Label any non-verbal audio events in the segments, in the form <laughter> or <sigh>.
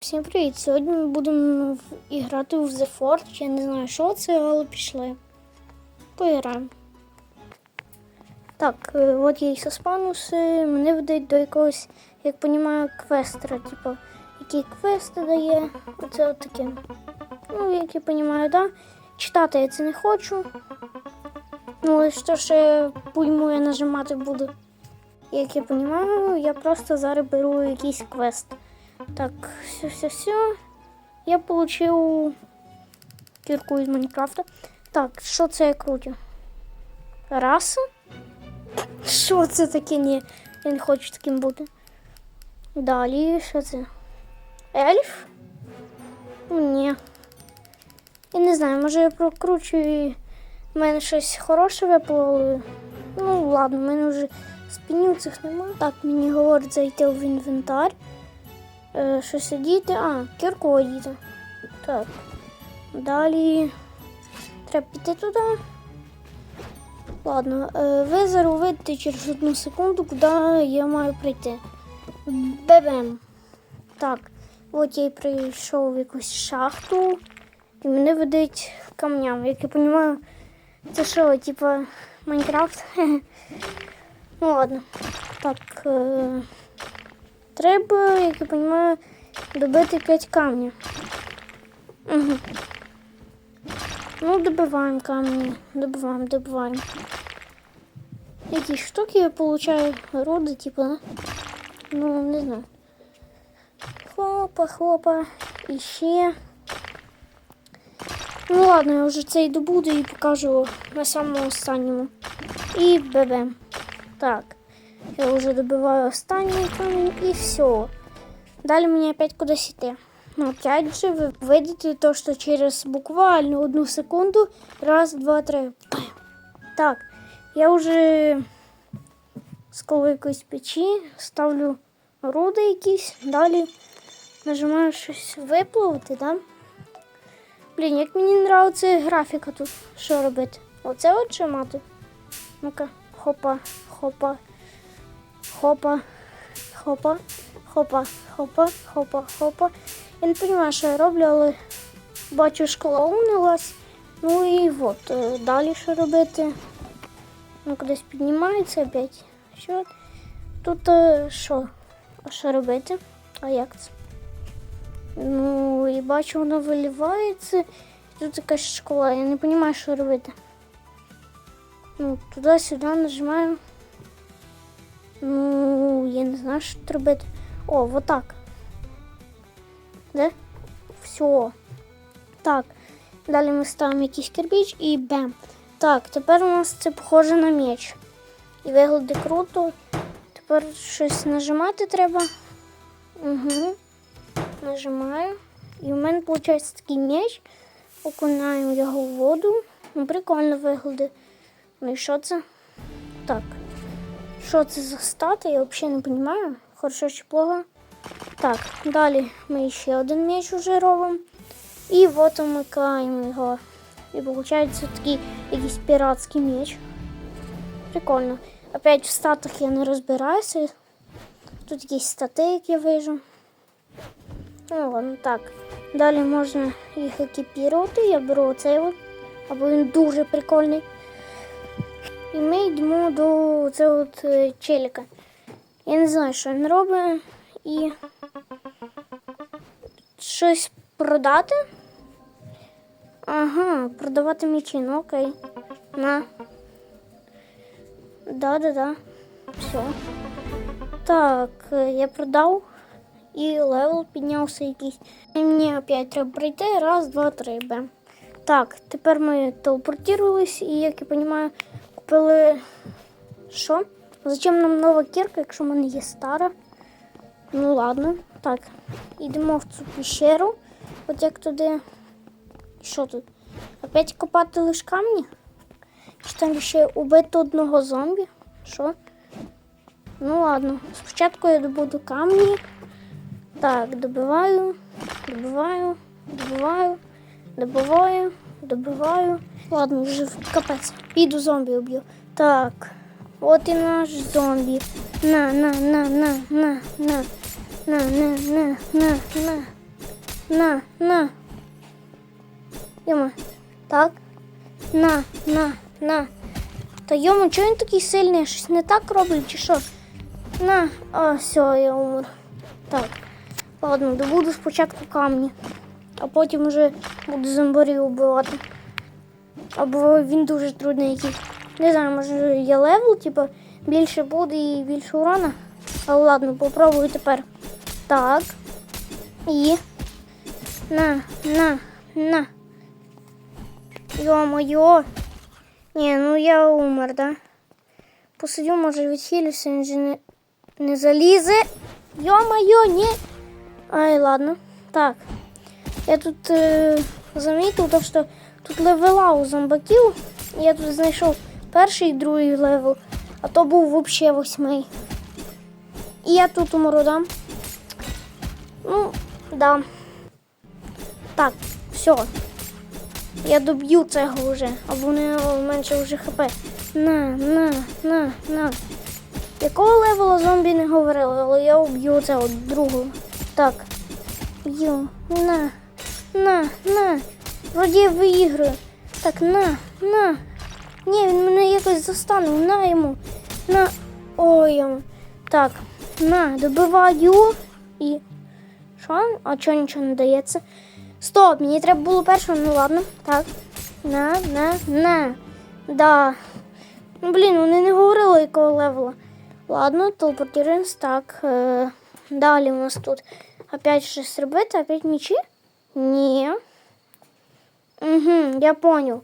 Всім привіт! Сьогодні ми будемо грати в The Forge. Я не знаю, що це, але пішли. Поіграємо. Так, е, от є Саспануси. Мене ведуть до якогось, як розумію, квестера. Типу, які квести дає. Оце от таке. Ну, як я розумію, да. Читати я це не хочу. Ну, але що ще пульму я нажимати буду. Як я розумію, я просто зараз беру якийсь квест. Так, все, все, все. Я получил кирку из Майнкрафта. Так, що це я крутю? Раса? Що це таке? Ні, я не хочу таким бути. Далі, що це? Ельф? Ну, Ні. Я не знаю, може я прокручу і в мене щось хороше випало. Ну, ладно, в мене вже спінів цих немає. Так, мені говорить зайти в інвентар. Е, що сидіти? А, кірку одіти. Так. Далі треба піти туди. Ладно, е, ви зараз увидите через одну секунду, куди я маю прийти. Бебем. Так, от я й прийшов в якусь шахту, і мене ведуть камням. Як я розумію, це що, типа Майнкрафт? <laughs> ну ладно. Так. Е, Треба, як я розумію, добити 5 камнів. Угу. Ну, добиваємо камні. Добиваємо, добиваємо. Якісь штуки я получаю роди, типу, ну, не знаю. Хлопа, хлопа. І ще. Ну ладно, я вже цей добуду і покажу на самому останньому. І бебем. Так. Я вже добиваю останній камінь і все. Далі мені опять кудись йти. Ну, опять же, ви видите то, що через буквально одну секунду. Раз, два, три. Так, я вже з якоїсь печі, ставлю руди якісь, далі нажимаю щось випливати, да? Блін, як мені подобається графіка тут. Що робити? Оце от мати? Ну-ка, хопа, хопа. Хопа, хопа, хопа, хопа, хопа, хопа. Я не розумію, що я роблю, але бачу, школа унилась. Ну і от, е, далі що робити? Ну, кудись піднімається опять. Що? Тут е, що? А що робити? А як це? Ну, і бачу, воно виливається. Тут якась школа. Я не розумію, що робити. Ну, туди-сюди нажимаю. Ну, я не знаю, що робити. О, вот так. Да? Все. Так. Далі ми ставимо якийсь кирпич і бем. Так, тепер у нас це похоже на меч. І виглядає круто. Тепер щось нажимати треба. Угу. Нажимаю. І в мене виходить такий меч. Окунаємо його в воду. Ну, прикольно виглядає. Ну і що це? Так. Що це за стати? Я взагалі не розумію. Хорошо чи плохо. Так, далі ми ще один меч вже робимо. І от вмикаємо його. І виходить такий якийсь піратський меч. Прикольно. Опять в статах я не розбираюся. Тут якісь стати, як я вижу. Ну ладно, так. Далі можна їх екіпірувати. Я беру оцей. Або він дуже прикольний. І ми йдемо до цього от е, челіка. Я не знаю, що він робить. І щось продати. Ага, продавати мечі, ну окей. На. Да-да-да. Все. Так, е, я продав. І левел піднявся якийсь. І мені опять треба пройти. Раз, два, три. Бем. Так, тепер ми телепортувалися і, як я розумію, купили. Що? Зачем нам нова кірка, якщо в мене є стара? Ну ладно. Так, йдемо в цю піщеру. От як туди. Що тут? Опять копати лиш камні? Чи там ще убити одного зомбі? Що? Ну ладно. Спочатку я добуду камні. Так, добиваю, добиваю, добиваю, добиваю, добиваю. Ладно, вже капець. Піду зомбі уб'ю. Так. От і наш зомбі. На, на, на, на, на, на, на, на, на, на, на. на, на. Йома. Так. На, на, на. Та йому, чого він такий сильний? Щось не так роблю, чи що? На, а, все, я умер. Так. Ладно, добуду спочатку камні, а потім вже буду зомбарів вбивати. Або він дуже трудний якийсь. Не знаю, може є левел, типу, більше буде і більше урона. Але ладно, попробую тепер. Так. І. На, на, на. Йо-моє. Ні, ну я умер, да? Посидю, може відхилюся, він же не, не залізе. Йо-моє, ні. Ай, ладно. Так. Я тут е, замітив, то, що тут левела у зомбаків. Я тут знайшов перший і другий левел, а то був взагалі восьмий. І я тут умру, да? Ну, да. Так, все. Я доб'ю цього вже, або не менше вже хп. На, на, на, на. Якого левела зомбі не говорили, але я уб'ю цього другого. Так. Б'ю. На. На, на. Вроді я виіграю. Так, на, на. Ні, він мене якось застанув. На йому. На. Ой. Так. На, добиваю. І. Що? А чого нічого не дається? Стоп, мені треба було першого, ну ладно. Так. На, на, на. Да. Ну, блін, вони не говорили, якого левела. Ладно, телепортуємось. Так. Е, далі у нас тут опять щось робити, опять мечі? Ні. Угу, я понял.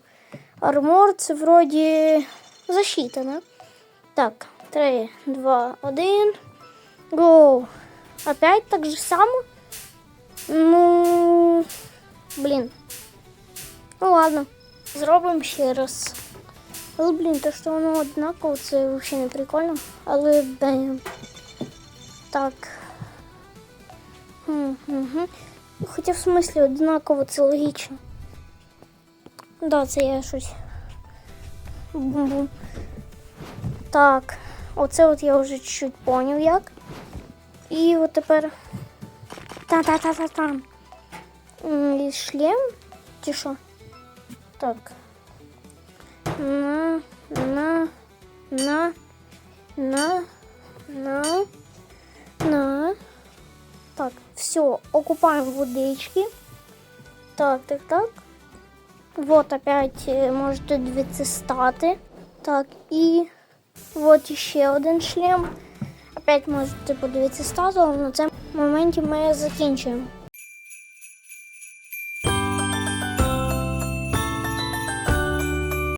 Армор це вроді защита, да? Так, 3, 2, 1. Гоу. Опять так же само? Ну, блін. Ну ладно, зробимо ще раз. Але, блін, то що воно однаково, це взагалі не прикольно. Але бем. Так. Угу. Хоча в смислі однаково це логічно. Да, це я щось. Бум-бум. Так, оце от я вже чуть-чуть поняв як. І от тепер. Та-та-та-та-та. І шлем? Чи що? Так. На, на, на, на, на. Все, окупаем водички. Так, так, так. Вот опять е, можете дивитися стати. Так, і от ще один шлем. Опять можете подивитися стату, але на цьому моменті ми закінчуємо.